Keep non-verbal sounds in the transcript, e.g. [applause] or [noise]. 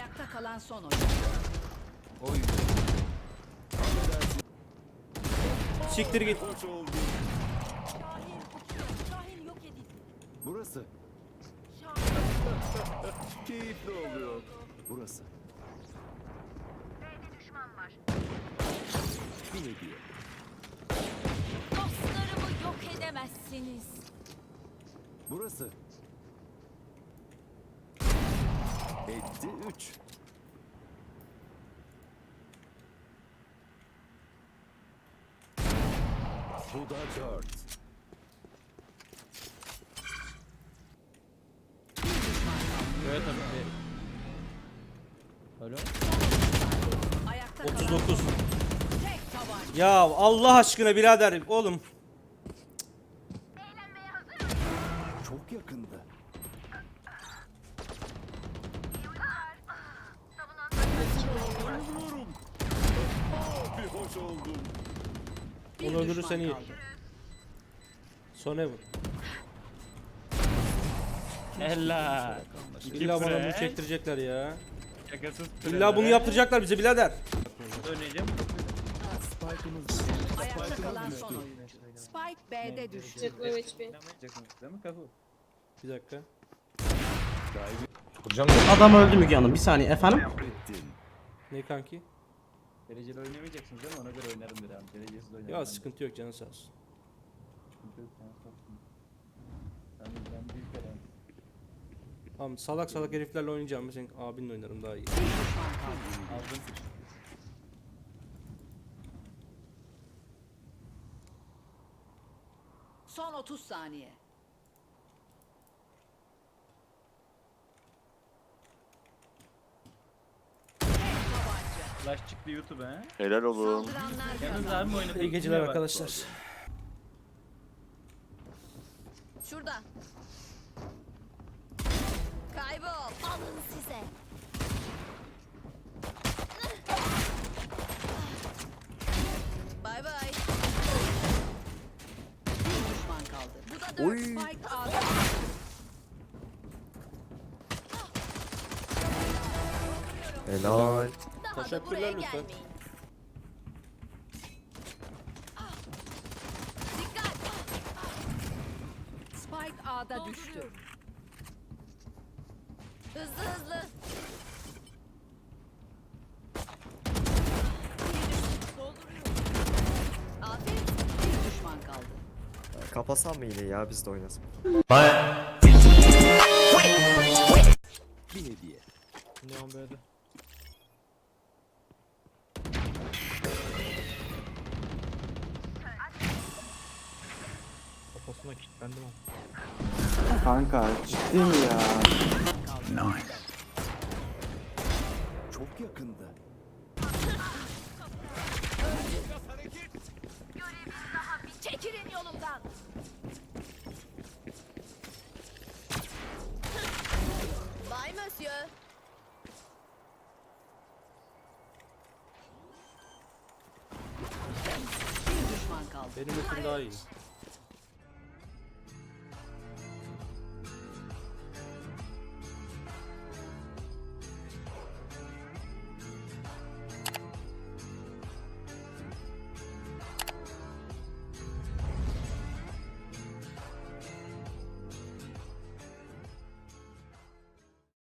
Ayakta kalan son oyun. Oy. Siktir git. Şahin yok edildi. Burası. [laughs] Keyifli oluyor. Burası. Bir hediye. dostlarımı yok edemezsiniz. Burası. Etti 3. Bu da 4. Evet tabii. Alo. Ayakta kalan 39. tek tabanca. Ya Allah aşkına birader oğlum. Çok yakında. Hoş oldum. Onu öldürürsen iyi. Son ever. Helal. İlla bana bunu çektirecekler ya. Şakasız İlla bunu yaptıracaklar bize birader. Oynayacağım. Ayakta kalan son oyuncu. Spike B'de düştü. HP. Bir dakika. Adam öldü Müge Hanım. Bir saniye efendim. Ne kanki? Dereceli oynamayacaksınız değil mi? Ona göre oynarım bir daha. Derecesiz oynarım. Ya sıkıntı yok canın sağ olsun. Sıkıntı yok, sen sattın. Ben, ben büyük. Tamam salak salak heriflerle oynayacağım. Ben senin abinle oynarım daha iyi. Aldım. Son 30 saniye. Flash çıktı YouTube he. Helal. Saldıranlar Yalnız abi oyunu İyi geceler arkadaşlar. Şurada. Kaybol. Alın size. Bay bay. Bir düşman kaldı. Bu da dört. Oy. Spike A'da. Helal. Daha da Teşekkürler buraya lütfen. gelmeyin. Dikkat. Spike A'da düştü. Hızlı hızlı. Aferin. Bir düşman kaldı. Kapasam mı yine ya biz de oynasın. Bir hediye. Neon B'de. Kilitlendim ama. Kanka ciddi mi ya? Çok yakında. Çekilin yolumdan. Bay Monsieur. Bir düşman kaldı. Benim ultim daha iyi.